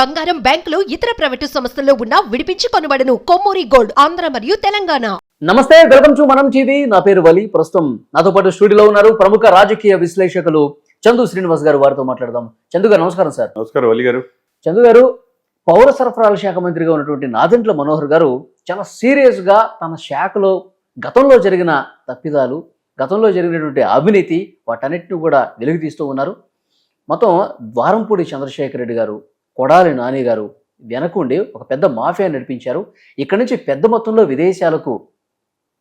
బంగారం బ్యాంకులు ఇతర ప్రైవేటు సంస్థల్లో ఉన్న విడిపించి కొనబడను. కొమ్మూరి గోల్డ్ ఆంధ్ర మరియు తెలంగాణ. నమస్తే వెల్కమ్ టు మనం టీవీ. నా పేరు వలి. ప్రస్తుతం నాతో పాటు స్టూడియోలో ఉన్నారు ప్రముఖ రాజకీయ విశ్లేషకులు చందు శ్రీనివాస్ గారు. వారితో మాట్లాడదాం. చందు గారు నమస్కారం సార్. నమస్కారం వల్లి గారు. చందు గారు పౌర సరఫరాల శాఖ మంత్రిగా ఉన్నటువంటి నాదెంట్ల మనోహర్ గారు చాలా సీరియస్గా తన శాఖలో గతంలో జరిగిన తప్పిదాలు గతంలో జరిగినటువంటి అవినీతి వాటన్నిటిని కూడా వెలుగు తీస్తూ ఉన్నారు. మొత్తం ద్వారంపూడి చంద్రశేఖర్ రెడ్డి గారు కొడాలి నాని గారు వెనకుండి ఒక పెద్ద మాఫియా నడిపించారు. ఇక్కడి నుంచి పెద్ద మొత్తంలో విదేశాలకు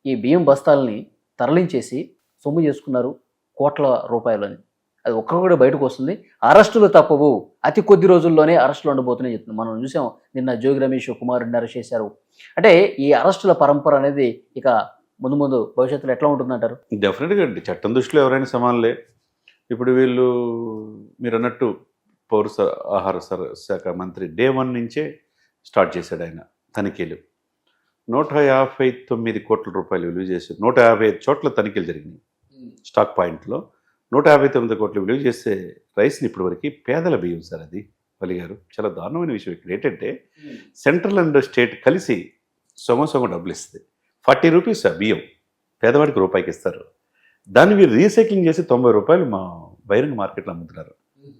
ఈ బియ్యం బస్తాలని తరలించేసి సొమ్ము చేసుకున్నారు కోట్ల రూపాయలని. అది ఒక్కరు బయటకు వస్తుంది. అరెస్టులు తప్పవు. అతి కొద్ది రోజుల్లోనే అరెస్టులు ఉండబోతున్నాయి చెప్తున్నాం. మనం చూసాం నిన్న జోగి రమేష్ కుమార్ అరెస్ట్ చేశారు. అంటే ఈ అరెస్టుల పరంపర అనేది ఇక ముందు ముందు భవిష్యత్తులో ఎట్లా ఉంటుందంటారు? డెఫినెట్గా అండి. చట్టం దృష్టిలో ఎవరైనా సమానలే. ఇప్పుడు వీళ్ళు మీరు అన్నట్టు పౌర ఆహార శాఖ మంత్రి డే వన్ నుంచే స్టార్ట్ చేశాడు ఆయన తనిఖీలు. నూట యాభై తొమ్మిది కోట్ల రూపాయలు విలువ చేసి నూట యాభై ఐదు చోట్ల తనిఖీలు జరిగినాయి. స్టాక్ పాయింట్లో నూట యాభై తొమ్మిది కోట్లు విలువ చేసే రైస్ని ఇప్పటివరకు పేదల బియ్యం సార్ అది వలి గారు. చాలా దారుణమైన విషయం ఇక్కడ ఏంటంటే సెంట్రల్ అండ్ స్టేట్ కలిసి సొమ సొమ డబ్బులు ఇస్తుంది. ఫార్టీ రూపీస్ ఆ బియ్యం పేదవాడికి రూపాయికి ఇస్తారు. దాన్ని వీరు రీసైక్లింగ్ చేసి తొంభై రూపాయలు మా బహిరంగ మార్కెట్లో అమ్ముతున్నారు.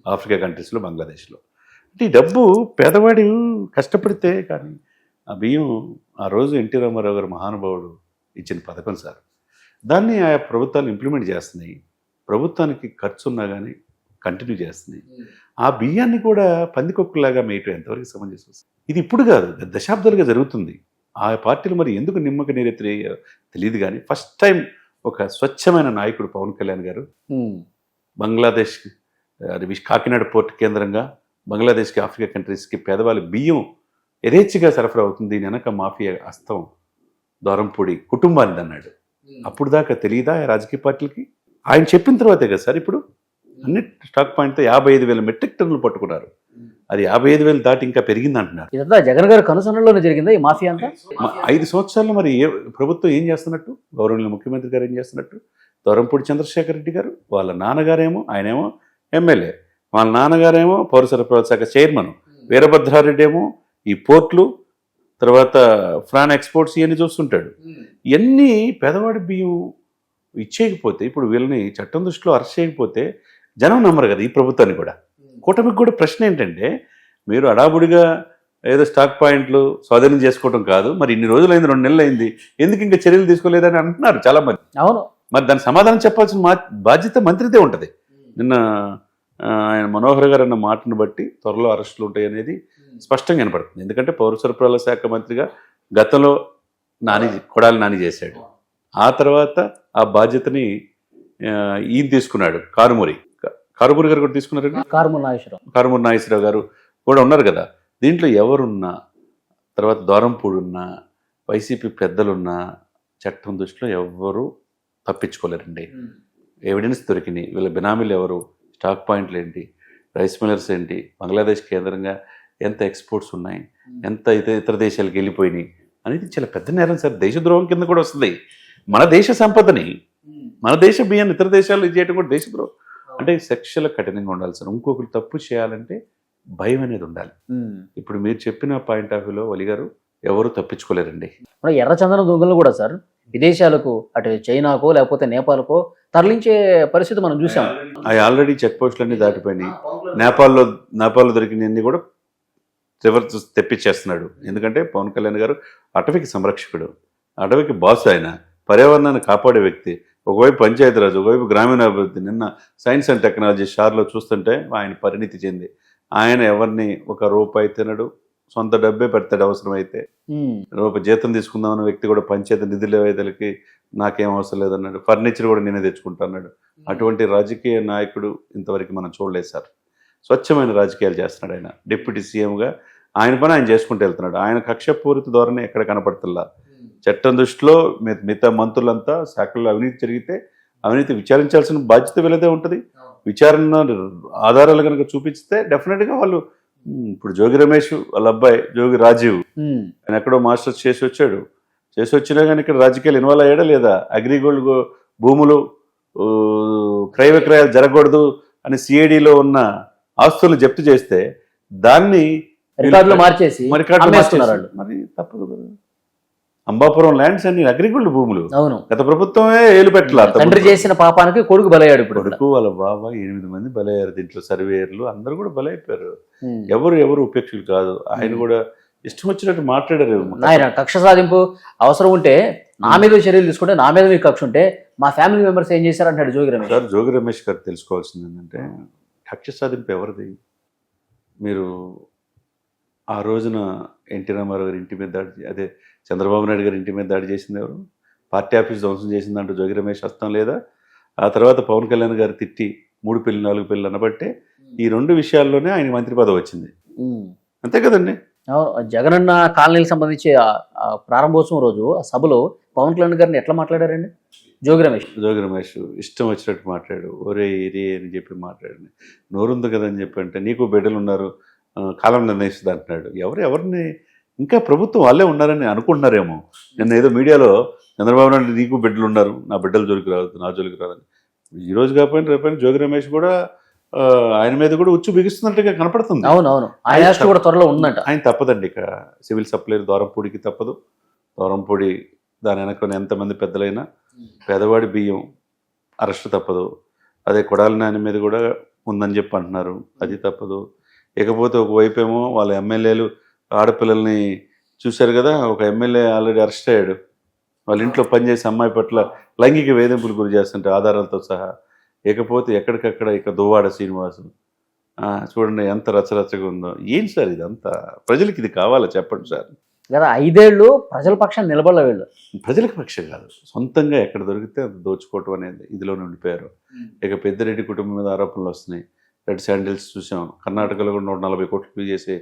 ఆఫ్రికా కంట్రీస్లో బంగ్లాదేశ్లో. అంటే ఈ డబ్బు పేదవాడు కష్టపడితే కానీ ఆ బియ్యం ఆ రోజు ఎన్టీ రామారావు గారు మహానుభావుడు ఇచ్చిన పథకం సార్. దాన్ని ఆయా ప్రభుత్వాలు ఇంప్లిమెంట్ చేస్తున్నాయి. ప్రభుత్వానికి ఖర్చు ఉన్నా కానీ కంటిన్యూ చేస్తున్నాయి. ఆ బియ్యాన్ని కూడా పందికొక్కులాగా మేయటం ఎంతవరకు సమంజసం ఇది ఇప్పుడు కాదు దశాబ్దాలుగా జరుగుతుంది. ఆ పార్టీలు మరి ఎందుకు నిమ్మక నీరెత్తి తెలియదు కానీ ఫస్ట్ టైం ఒక స్వచ్ఛమైన నాయకుడు పవన్ కళ్యాణ్ గారు బంగ్లాదేశ్ అది విశ్- కాకినాడ పోర్ట్ కేంద్రంగా బంగ్లాదేశ్కి ఆఫ్రికా కంట్రీస్కి పేదవాళ్ళ బియ్యం యథేచ్ఛగా సరఫరా అవుతుంది. దీని వెనక మాఫియా హస్తం దూరంపూడి కుటుంబాన్ని అన్నాడు. అప్పుడు దాకా తెలియదా రాజకీయ పార్టీలకి? ఆయన చెప్పిన తర్వాతే కదా సార్ ఇప్పుడు? అన్ని స్టాక్ పాయింట్తో యాభై ఐదు వేల మెట్రిక్ టన్నులు పట్టుకున్నారు. అది యాభై ఐదు వేలు దాటి ఇంకా పెరిగింది అంటున్నారు ఇదంతా జగన్ గారి కనుసనలోనే జరిగిందా ఈ మాఫియా అంతా? ఐదు సంవత్సరాలు మరి ఏ ప్రభుత్వం ఏం చేస్తున్నట్టు? గౌరవనీయ ముఖ్యమంత్రి గారు ఏం చేస్తున్నట్టు? దొరంపూడి చంద్రశేఖర్ రెడ్డి గారు వాళ్ళ నాన్నగారేమో ఆయనేమో ఎమ్మెల్యే. వాళ్ళ నాన్నగారేమో పౌర సరఫరా శాఖ చైర్మన్ వీరభద్రారెడ్డి ఏమో ఈ పోర్ట్లు తర్వాత ఫ్రాన్ ఎక్స్పోర్ట్స్ ఇవన్నీ చూస్తుంటాడు. ఇవన్నీ పేదవాడి బియ్యం ఇచ్చేయకపోతే ఇప్పుడు వీళ్ళని చట్టం దృష్టిలో అరెస్ట్ చేయకపోతే జనం నమ్మరు కదా ఈ ప్రభుత్వాన్ని కూడా. కూటమికి కూడా ప్రశ్న ఏంటంటే మీరు అడాబుడిగా ఏదో స్టాక్ పాయింట్లు స్వాధీనం చేసుకోవడం కాదు మరి ఇన్ని రోజులు అయింది రెండు నెలలు అయింది ఎందుకు ఇంకా చర్యలు తీసుకోలేదని అంటున్నారు చాలా మంది అవును. మరి దాని సమాధానం చెప్పాల్సిన మా బాధ్యత మంత్రిదే ఉంటుంది. నిన్న ఆయన మనోహర్ గారు అన్న మాటను బట్టి త్వరలో అరెస్టులు ఉంటాయి అనేది స్పష్టంగా కనపడుతుంది ఎందుకంటే పౌర సరఫరాల శాఖ మంత్రిగా గతంలో నాని కొడాలి నాని చేశాడు. ఆ తర్వాత ఆ బాధ్యతని ఈయన తీసుకున్నాడు కారుమూరి. కారుమూరి గారు కూడా తీసుకున్నారండి? కారుమూల నాగేశ్వరరావు. కారుమూరి నాగేశ్వరరావు గారు కూడా ఉన్నారు కదా. దీంట్లో ఎవరున్నా తర్వాత దూరంపూడి ఉన్నా వైసీపీ పెద్దలున్నా చట్టం దృష్టిలో ఎవ్వరూ తప్పించుకోలేరండి. ఎవిడెన్స్ దొరికినాయి. వీళ్ళ బినామీలు ఎవరు? స్టాక్ పాయింట్లు ఏంటి? రైస్ మిల్లర్స్ ఏంటి? బంగ్లాదేశ్ కేంద్రంగా ఎంత ఎక్స్పోర్ట్స్ ఉన్నాయి? ఎంత ఇతర ఇతర దేశాలకు వెళ్ళిపోయినాయి? అనేది చాలా పెద్ద నేరం సార్. దేశద్రోహం కింద కూడా వస్తుంది. మన దేశ సంపదని మన దేశ బియ్యాన్ని ఇతర దేశాలు ఇది చేయడం కూడా దేశద్రోహం అంటే సెక్షల కఠినంగా ఉండాలి సార్. ఇంకొకరు తప్పు చేయాలంటే భయం అనేది ఉండాలి. ఇప్పుడు మీరు చెప్పిన పాయింట్ ఆఫ్ వ్యూలో వలి గారు ఎవరు తప్పించుకోలేరండి. మన ఎర్రచందనం దొంగలు కూడా సార్ విదేశాలకు అటు చైనాకో లేకపోతే నేపాల్కో తరలించే పరిస్థితి మనం చూసాం అవి ఆల్రెడీ చెక్ పోస్టులన్నీ దాటిపోయినాయి. నేపాల్లో నేపాల్లో దొరికినవన్నీ కూడా రివర్స్ తెప్పించేస్తున్నాడు. ఎందుకంటే పవన్ కళ్యాణ్ గారు అటవీకి సంరక్షకుడు. అటవీకి బాస్ ఆయన. పర్యావరణాన్ని కాపాడే వ్యక్తి. ఒకవైపు పంచాయతీరాజ్ ఒకవైపు గ్రామీణాభివృద్ధి. నిన్న సైన్స్ అండ్ టెక్నాలజీ షార్లో చూస్తుంటే ఆయన పరిణితి చెంది. ఆయన ఎవరిని ఒక రూపాయి తినడు సొంత డబ్బే పెడతాడు అవసరమైతే. రూపాయి జీతం తీసుకుందామన్న వ్యక్తి కూడా పంచాయతీ నిధుల వేదలకి నాకేం అవసరం లేదన్నాడు. ఫర్నిచర్ కూడా నేనే తెచ్చుకుంటా అన్నాడు. అటువంటి రాజకీయ నాయకుడు ఇంతవరకు మనం చూడలేదు సార్. స్వచ్ఛమైన రాజకీయాలు చేస్తున్నాడు ఆయన. డిప్యూటీ సీఎంగా ఆయన పని ఆయన చేసుకుంటూ వెళ్తున్నాడు. ఆయన కక్షపూరిత ధోరణి ఎక్కడ కనపడుతుందా? చట్టం దృష్టిలో మి- మిగతా మంత్రులంతా శాఖల్లో అవినీతి జరిగితే అవినీతి విచారించాల్సిన బాధ్యత వీళ్ళదే ఉంటుంది. విచారణ ఆధారాలు కనుక చూపిస్తే డెఫినెట్గా వాళ్ళు ఇప్పుడు జోగి రమేష్ వాళ్ళ అబ్బాయి జోగి రాజీవ్. ఆయన ఎక్కడో మాస్టర్స్ చేసి వచ్చాడు. చేసి వచ్చినా కానీ ఇక్కడ రాజకీయాలు ఇన్వాల్వ్ అయ్యాడా లేదా? అగ్రిగోల్డ్ భూములు క్రయ విక్రయాలు జరగకూడదు అని సిఐడిలో ఉన్న ఆస్తులు జప్తు చేస్తే దాన్ని రికార్డులు మార్చేసి- మరి తప్పదు కదా. అంబాపురం ల్యాండ్స్ అన్ని అగ్రికల్చర్ భూములు. అవును. గత ప్రభుత్వమే ఏలు పెట్టాల తండ్రి చేసిన పాపానికి కొడుకు బలయ్యాడు ఇప్పుడు కొడుకు వాళ్ళ బాబా ఎనిమిది మంది బలయ్యారు దీంట్లో సర్వేయర్లు అందరూ కూడా బలైపోయారు. ఎవరు ఎవరు ఉపేక్షలు కాదు. ఆయన కూడా ఇష్టం వచ్చినట్టు మాట్లాడారు. ఆయన కక్ష సాధింపు అవసరం ఉంటే నా మీద చర్యలు తీసుకుంటే నా మీద మీకు కక్ష ఉంటే మా ఫ్యామిలీ మెంబర్స్ ఏం చేశారు అంటాడు జోగి రమేష్. సార్ జోగి రమేష్ గారు తెలుసుకోవాల్సింది ఏంటంటే కక్ష సాధింపు ఎవరిది? మీరు ఆ రోజున ఎన్టీ రామారావు గారి ఇంటి మీద అదే చంద్రబాబు నాయుడు గారి ఇంటి మీద దాడి చేసింది ఎవరు? పార్టీ ఆఫీస్ ధ్వంసం చేసిందంటూ జోగి రమేష్ వస్తాం లేదా? ఆ తర్వాత పవన్ కళ్యాణ్ గారు తిట్టి మూడు పెళ్ళి నాలుగు పెళ్ళి అనబట్టే ఈ రెండు విషయాల్లోనే ఆయన మంత్రి పదవి వచ్చింది. అంతే కదండి? జగనన్న కాలనీకి సంబంధించి ప్రారంభోత్సవం రోజు ఆ సభలో పవన్ కళ్యాణ్ గారిని ఎట్లా మాట్లాడారండి? జోగి రమేష్. జోగి రమేష్ ఇష్టం వచ్చినట్టు మాట్లాడు ఒరే ఇరే అని చెప్పి మాట్లాడు నోరుంది కదా అని చెప్పి అంటే నీకు బిడ్డలు ఉన్నారు కాలం నిర్ణయిస్తుంది అంటున్నాడు. ఎవరు ఎవరిని ఇంకా ప్రభుత్వం వాళ్ళే ఉన్నారని అనుకుంటున్నారేమో. నిన్న ఏదో మీడియాలో చంద్రబాబు నాయుడు నీకు బిడ్డలు ఉన్నారు నా బిడ్డల జోలికి రావద్దు నా జోలికి రాదని ఈ రోజు కాకపోయినా రేపైనా జోగి రమేష్ కూడా ఆయన మీద కూడా ఉచ్చు బిగిస్తున్నట్టుగా కనపడుతుంది. అవును అవును. ఆయన కూడా త్వరలో ఉందంట. ఆయన తప్పదండి ఇక. సివిల్ సప్లై దూరంపూడికి తప్పదు. దూరంపూడి దాని వెనక ఎంతమంది పెద్దలైనా పేదవాడి బియ్యం అరెస్ట్ తప్పదు. అదే కొడాలి నాని మీద కూడా ఉందని చెప్పి అంటున్నారు. అది తప్పదు. ఇకపోతే ఒకవైపు ఏమో వాళ్ళ ఎమ్మెల్యేలు ఆడపిల్లల్ని చూశారు కదా ఒక ఎమ్మెల్యే ఆల్రెడీ అరెస్ట్ అయ్యాడు. వాళ్ళ ఇంట్లో పనిచేసే అమ్మాయి పట్ల లైంగిక వేధింపులు గురి చేస్తుంటే ఆధారాలతో సహా. ఇకపోతే ఎక్కడికక్కడ ఇక దువ్వాడ శ్రీనివాసు చూడండి ఎంత రచ్చరచ్చగా ఉందో. ఏం సార్ ఇదంతా? ప్రజలకి ఇది కావాలా? చెప్పండి సార్. కదా ఐదేళ్ళు ప్రజల పక్షాన్ని నిలబడలే వీళ్ళు. ప్రజలకు పక్షం కాదు. సొంతంగా ఎక్కడ దొరికితే అది దోచుకోవటం అనేది ఇదిలో ఉండిపోయారు ఇక పెద్దిరెడ్డి కుటుంబం మీద ఆరోపణలు వస్తున్నాయి. రెడ్ శాండిల్స్ చూసాం. కర్ణాటకలో కూడా నూట నలభై కోట్లు పే చేసి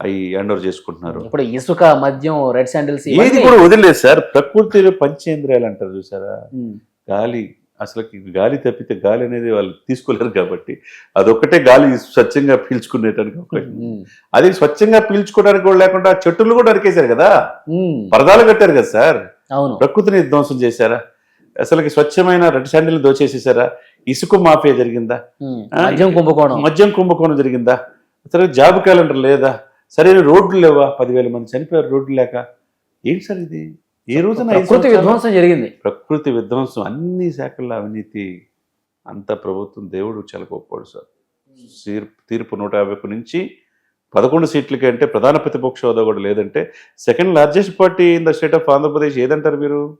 అవి హ్యాండ్ చేసుకుంటున్నారు. ఇప్పుడు ఇసుక మద్యం రెడ్ శాండిల్స్ ఏది కూడా వదిలేదు సార్. ప్రకృతిలో పంచేంద్రియాలు అంటారు చూసారా? గాలి అసలుకి గాలి తప్పితే గాలి అనేది వాళ్ళు తీసుకోలేరు కాబట్టి అదొక్కటే గాలి స్వచ్ఛంగా పీల్చుకునేటానికి ఉంది. అది స్వచ్ఛంగా పీల్చుకోవడానికి కూడా లేకుండా చెట్టులు కూడా నరికేశారు కదా? పరదాలు కట్టారు కదా సార్? అవును. ప్రకృతిని ధ్వంసం చేశారా? అసలుకి స్వచ్ఛమైన రెడ్ శాండిల్ దోచేసేసారా? ఇసుక మాఫియా జరిగిందా? మద్యం కుంభకోణం. మద్యం కుంభకోణం జరిగిందా? అసలు జాబ్ క్యాలెండర్ లేదా? సరైన రోడ్లు లేవా? పదివేల మంది చనిపోయారు రోడ్లు లేక. ఏంటి సార్ ఇది? ఏ రోజున ప్రకృతి విధ్వంసం జరిగింది. ప్రకృతి విధ్వంసం అన్ని శాఖల్లో అవినీతి అంత ప్రభుత్వం దేవుడు చాలా గొప్పోడు సార్. తీర్పు తీర్పు నూట యాభై నుంచి పదకొండు సీట్లకి అంటే ప్రధాన ప్రతిపక్ష హోదా కూడా లేదంటే second largest party in the state of Andhra Pradesh ఏదంటారు మీరు?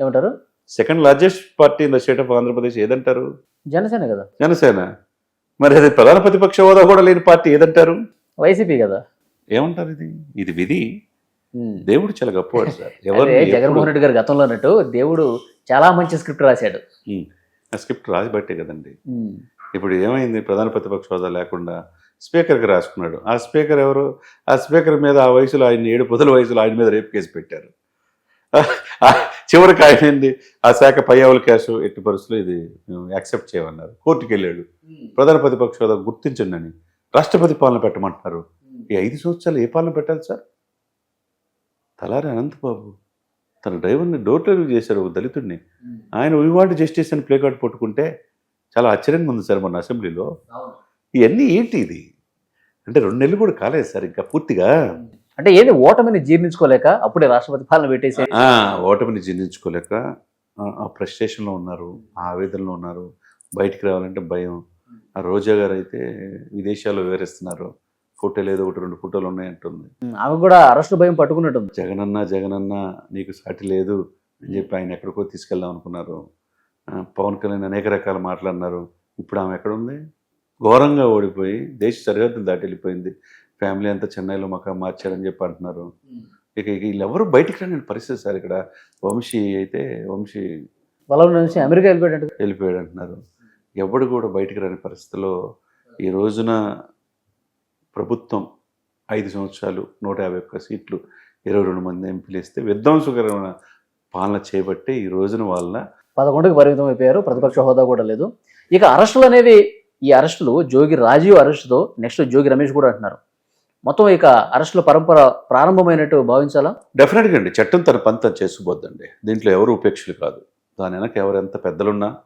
ఏమంటారు? Second largest party in the state of Andhra Pradesh ఏదంటారు? Janasena కదా. జనసేన. మరి అది ప్రధాన ప్రతిపక్ష హోదా కూడా లేని పార్టీ ఏదంటారు? వైసీపీ కదా. ఏమంటారు ఇది? ఇది విధి. దేవుడు చాలా గొప్పవాడు సార్. ఎవరు జగన్మోహన్ రెడ్డి గారు గతంలో అన్నట్టు దేవుడు చాలా మంచి స్క్రిప్ట్ రాశాడు. స్క్రిప్ట్ రాసి బట్టే కదండి. ఇప్పుడు ఏమైంది? ప్రధాన ప్రతిపక్ష హోదా లేకుండా స్పీకర్కి రాసుకున్నాడు. ఆ స్పీకర్ ఎవరు? ఆ స్పీకర్ మీద ఆ వయసులో ఆయన ఏడు పొదల వయసులో ఆయన మీద రేపు కేసు పెట్టారు. చివరికి ఆయన ఏంది ఆ శాఖ పయ్యావుల కేసు ఎట్టి పరిస్థితులు ఇది యాక్సెప్ట్ చేయమన్నారు. కోర్టుకి వెళ్ళాడు ప్రధాన ప్రతిపక్ష హోదా గుర్తించండి అని. రాష్ట్రపతి పాలన పెట్టమంటున్నారు. ఈ ఐదు సంవత్సరాలు ఏ పాలన పెట్టాలి సార్? తలారి అనంతబాబు. తన డ్రైవర్ని డోర్ డెలివరీ చేశారు ఒక దళితుడిని. ఆయన వీ వాంట్ జస్టిస్ అని ప్లే కార్డ్ పట్టుకుంటే చాలా ఆశ్చర్యంగా ఉంది సార్ మన అసెంబ్లీలో. ఇవన్నీ ఏంటి ఇది? అంటే రెండు నెలలు కూడా కాలేదు సార్ ఇంకా పూర్తిగా. అంటే ఏది ఓటమిని జీర్ణించుకోలేక అప్పుడే రాష్ట్రపతి పాలన పెట్టేసి ఓటమిని జీర్ణించుకోలేక ఆ- ఫ్రస్ట్రేషన్లో ఉన్నారు ఆ ఆవేదనలో ఉన్నారు బయటికి రావాలంటే భయం. ఆ రోజా గారు అయితే విదేశాల్లో వివరిస్తున్నారు. ఫోటోలు ఏదో ఒకటి రెండు ఫోటోలు ఉన్నాయంటుంది. ఆమె కూడా అరెస్ట్ భయం పట్టుకున్నట్టుంది. జగనన్న జగనన్న నీకు సాటి లేదు అని చెప్పి ఆయన ఎక్కడికో తీసుకెళ్దాం అనుకున్నారు. పవన్ కళ్యాణ్ అనేక రకాల మాట్లాడినారు ఇప్పుడు ఆమె ఎక్కడ ఉంది ఘోరంగా ఓడిపోయి దేశ సరిహద్దులు దాటి వెళ్ళిపోయింది. ఫ్యామిలీ అంతా చెన్నైలో మకా మార్చారని చెప్పి అంటున్నారు. ఇక వీళ్ళెవరు బయటికి రాని పరిస్థితి సార్ ఇక్కడ. వంశీ అయితే వంశీ పొలం నుంచి అమెరికా వెళ్ళిపోయాడు వెళ్ళిపోయాడు అంటున్నారు. ఎవడు కూడా బయటికి రాని పరిస్థితిలో ఈ రోజున ప్రభుత్వం ఐదు సంవత్సరాలు నూట యాభై ఒక్క సీట్లు ఇరవై రెండు మంది ఎంపీలు ఇస్తే విధ్వంసకరమైన పాలన చేపట్టి ఈ రోజున వాళ్ళ పదకొండుకి పరిమితం అయిపోయారు ప్రతిపక్ష హోదా కూడా లేదు. ఇక అరెస్టులు అనేవి ఈ అరెస్టులు జోగి రాజీవ్ అరెస్టుతో నెక్స్ట్ జోగి రమేష్ కూడా అంటున్నారు. మొత్తం ఇక అరెస్టుల పరంపర ప్రారంభమైనట్టు భావించాలా? డెఫినెట్గా అండి. చట్టం తన పంత చేసుకుపోద్దండి. దీంట్లో ఎవరు ఉపేక్షలు కాదు. దాని వెనక ఎవరు ఎంత పెద్దలున్నా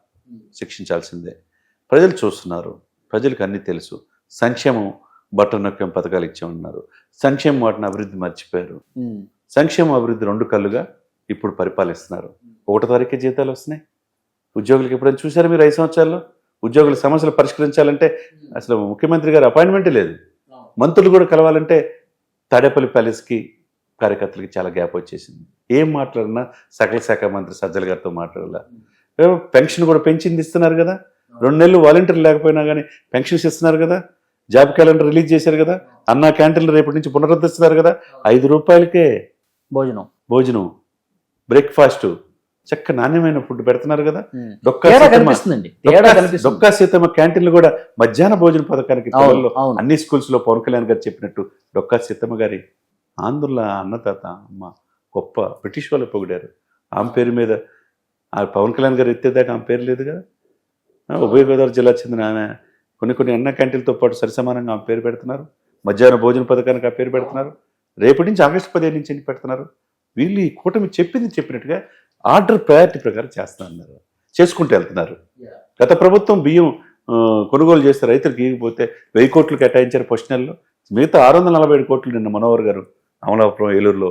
శిక్షించాల్సిందే. ప్రజలు చూస్తున్నారు. ప్రజలకు అన్నీ తెలుసు. సంక్షేమం బట్టలు నొక్కం పథకాలు ఇచ్చామన్నారు. సంక్షేమ వాటిని అభివృద్ధి మర్చిపోయారు. సంక్షేమ అభివృద్ధి రెండు కళ్ళుగా ఇప్పుడు పరిపాలిస్తున్నారు. ఒకటో తారీఖు జీతాలు వస్తున్నాయి. ఉద్యోగులకు ఎప్పుడైనా చూసారా మీరు ఐదు సంవత్సరాల్లో? ఉద్యోగుల సమస్యలు పరిష్కరించాలంటే అసలు ముఖ్యమంత్రి గారు అపాయింట్మెంటే లేదు. మంత్రులు కూడా కలవాలంటే తాడేపల్లి ప్యాలెస్కి కార్యకర్తలకి చాలా గ్యాప్ వచ్చేసింది. ఏం మాట్లాడినా సకల శాఖ మంత్రి సజ్జల గారితో మాట్లాడాల? పెన్షన్ కూడా పెంచింది ఇస్తున్నారు కదా. రెండు నెలలు వాలంటీర్లు లేకపోయినా కానీ పెన్షన్స్ ఇస్తున్నారు కదా. జాబ్ క్యాలెండర్ రిలీజ్ చేశారు కదా అన్నా క్యాంటీన్లు రేపటి నుంచి పునరుద్ధరిస్తున్నారు కదా ఐదు రూపాయలకే భోజనం. భోజనం బ్రేక్ఫాస్ట్ చక్క నాణ్యమైన ఫుడ్ పెడుతున్నారు కదా. డొక్కా సీతమ్మ- డొక్కా- సీతమ్మ క్యాంటీన్లు కూడా మధ్యాహ్న భోజన పథకానికి అన్ని స్కూల్స్లో పవన్ కళ్యాణ్ గారు చెప్పినట్టు డొక్కా సీతమ్మ గారి ఆంధ్రుల అన్నదాత అమ్మ గొప్ప బ్రిటిష్ వాళ్ళు పొగిడారు. ఆమె పేరు మీద ఆ పవన్ కళ్యాణ్ గారు ఎత్తేదాకా ఆమె పేరు లేదు కదా? ఉభయ గోదావరి జిల్లా చెందిన ఆమె కొన్ని కొన్ని అన్న క్యాంటీన్లతో పాటు సరిసమానంగా ఆమె పేరు పెడుతున్నారు. మధ్యాహ్న భోజన పథకానికి ఆ పేరు పెడుతున్నారు. రేపటి నుంచి ఆగస్టు పదిహేను నుంచి ఎన్ని పెడుతున్నారు? వీళ్ళు ఈ కూటమి చెప్పింది చెప్పినట్టుగా ఆర్డర్ ప్రయారిటీ ప్రకారం చేస్తున్నారు చేసుకుంటూ వెళ్తున్నారు. గత ప్రభుత్వం బియ్యం కొనుగోలు చేస్తే రైతులకు ఇవ్వకపోతే వెయ్యి కోట్లు కేటాయించారు ఫస్ట్ నెలలో. మిగతా ఆరు వందల నలభై ఏడు కోట్లు నిన్న మనోహర్ గారు అమలాపురం ఏలూరులో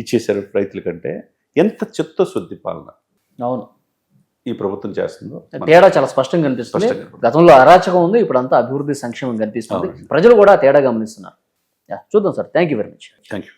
ఇచ్చేశారు రైతులకంటే ఎంత చిత్తశుద్ధి పాలన. అవును. ఈ ప్రభుత్వం చేస్తుందో తేడా చాలా స్పష్టంగా కనిపిస్తుంది. గతంలో అరాచకం ఉంది ఇప్పుడు అంతా అభివృద్ధి సంక్షేమం కనిపిస్తుంది. ప్రజలు కూడా తేడా గమనిస్తున్నారు. యా, చూద్దాం sir. Thank you very much thank you